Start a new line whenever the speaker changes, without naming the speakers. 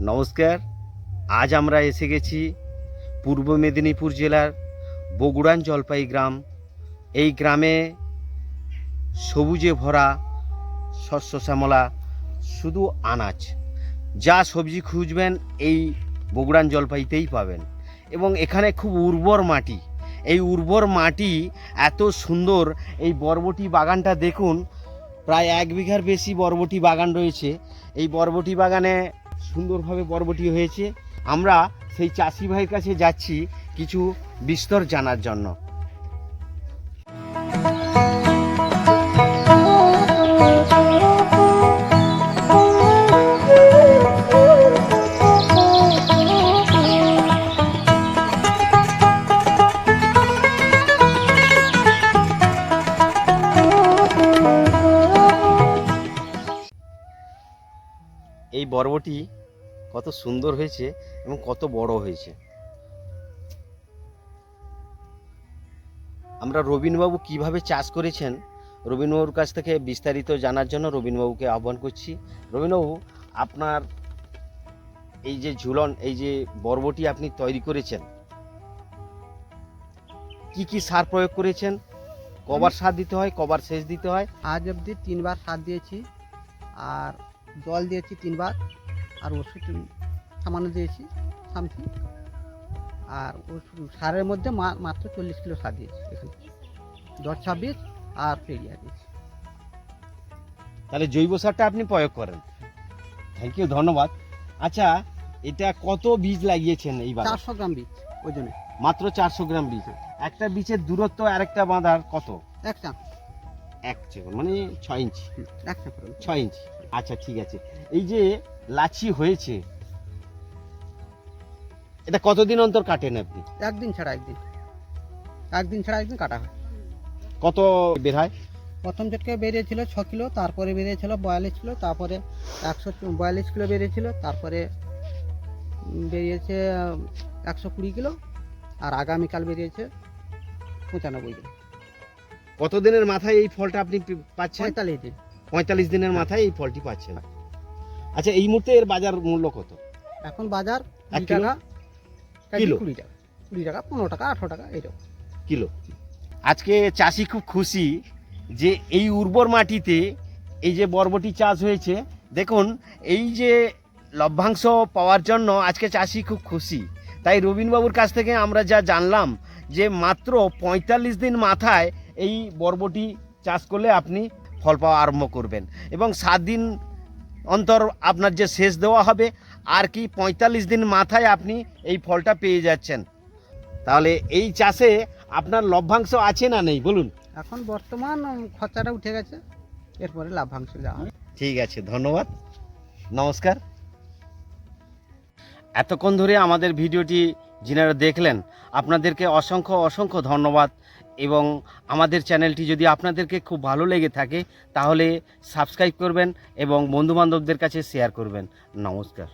নমস্কার, আজ আমরা এসে গেছি পূর্ব মেদিনীপুর জেলার বগুড়ান জলপাই গ্রাম। এই গ্রামে সবুজে ভরা শস্য শ্যামলা শুধু আনাজ। যা সবজি খুঁজবেন এই বগুড়ান জলপাইতেই পাবেন। এবং এখানে খুব উর্বর মাটি। এই উর্বর মাটি এত সুন্দর, এই বরবটি বাগানটা দেখুন, প্রায় এক বিঘার বেশি বরবটি বাগান রয়েছে। এই বরবটি বাগানে সুন্দরভাবে পর্বটি হয়েছে। আমরা সেই চাষি ভাইয়ের কাছে যাচ্ছি কিছু বিস্তর জানার জন্য। এই বরবটি কত সুন্দর হয়েছে এবং কত বড় হয়েছে। আমরা রবীনবাবু কীভাবে চাষ করেছেন রবীনবাবুর কাছ থেকে বিস্তারিত জানার জন্য রবীনবাবুকে আহ্বান করছি। রবীনবাবু আপনার এই যে ঝুলন এই যে বরবটি আপনি তৈরি করেছেন কি কি সার প্রয়োগ করেছেন? কবার সার দিতে হয় কবার সেচ দিতে হয়?
আজ অবধি তিনবার সার দিয়েছি। আর জল দিয়েছি তিনবার আর ওষুধ সামান্য দিয়েছি সামথিং আর ওষুধ সারের মধ্যে মাত্র চল্লিশ কিলো সার দিয়েছি এখানে। দশ ছাব্বিশ আর পেরিয়া দিয়েছি।
তাহলে জৈব সারটা আপনি প্রয়োগ করেন। থ্যাংক ইউ ধন্যবাদ। আচ্ছা এটা কত বীজ লাগিয়েছেন এই বাগানে?
চারশো গ্রাম বীজ ওজনে।
মাত্র চারশো গ্রাম বীজ। একটা বীজের দূরত্ব আরেকটা বাঁধার কত?
এক চাপ
এক চেকন মানে ছয় ইঞ্চি।
এক চাপ
ছয় ইঞ্চি। আচ্ছা ঠিক আছে। এই যে লাচি হয়েছে এটা কতদিন অন্তর কাটেন আপনি?
একদিন ছাড়া একদিন। একদিন ছাড়া একদিন কাটা হয়।
কত বের হয়?
প্রথম ঝটকে বেরিয়েছিল ছ কিলো তারপরে বেরিয়েছিল বয়াল্লিশ কিলো তারপরে একশো বয়াল্লিশ কিলো বেরিয়েছিল তারপরে বেরিয়েছে একশো কুড়ি কিলো আর আগামীকাল বেরিয়েছে পঁচানব্বই কিলো।
কতদিনের মাথায় এই ফলটা আপনি পাচ্ছেন?
পঁয়তাল্লিশ দিন।
পঁয়তাল্লিশ দিনের মাথায় এই ফলটি পাচ্ছেন। আচ্ছা এই মুহূর্তে এর বাজার মূল্য কত?
এখন বাজার
এক
টাকা
কিলো?
কুড়ি টাকা। কুড়ি টাকা পনেরো টাকা আঠেরো টাকা এইরকম
কিলো? আজকে চাষি খুব খুশি যে এই উর্বর মাটিতে এই যে বরবটি চাষ হয়েছে দেখুন এই যে লভ্যাংশ পাওয়ার জন্য আজকে চাষি খুব খুশি। তাই রবীনবাবুর কাছ থেকে আমরা যা জানলাম যে মাত্র পঁয়তাল্লিশ দিন মাথায় এই বরবটি চাষ করলে আপনি ফল পাওয়া আরম্ভ করবেন। এবং সাত দিন অন্তর আপনার যে সেচ দেওয়া হবে আর কি পঁয়তাল্লিশ দিন মাথায় আপনি এই ফলটা পেয়ে যাচ্ছেন। তাহলে এই চাষে আপনার লভ্যাংশ আছে না নেই? বলুন।
এখন বর্তমান খরচাটা উঠে গেছে। এরপরে লাভ্যাংশ যাওয়া
ঠিক আছে ধন্যবাদ। নমস্কার। এতক্ষণ ধরে আমাদের ভিডিওটি যিনারা দেখলেন আপনাদেরকে অসংখ্য অসংখ্য ধন্যবাদ এবং আমাদের চ্যানেলটি যদি আপনাদেরকে খুব ভালো লেগে থাকে, তাহলে সাবস্ক্রাইব করবেন এবং বন্ধুবান্ধবদের কাছে শেয়ার করবেন। নমস্কার।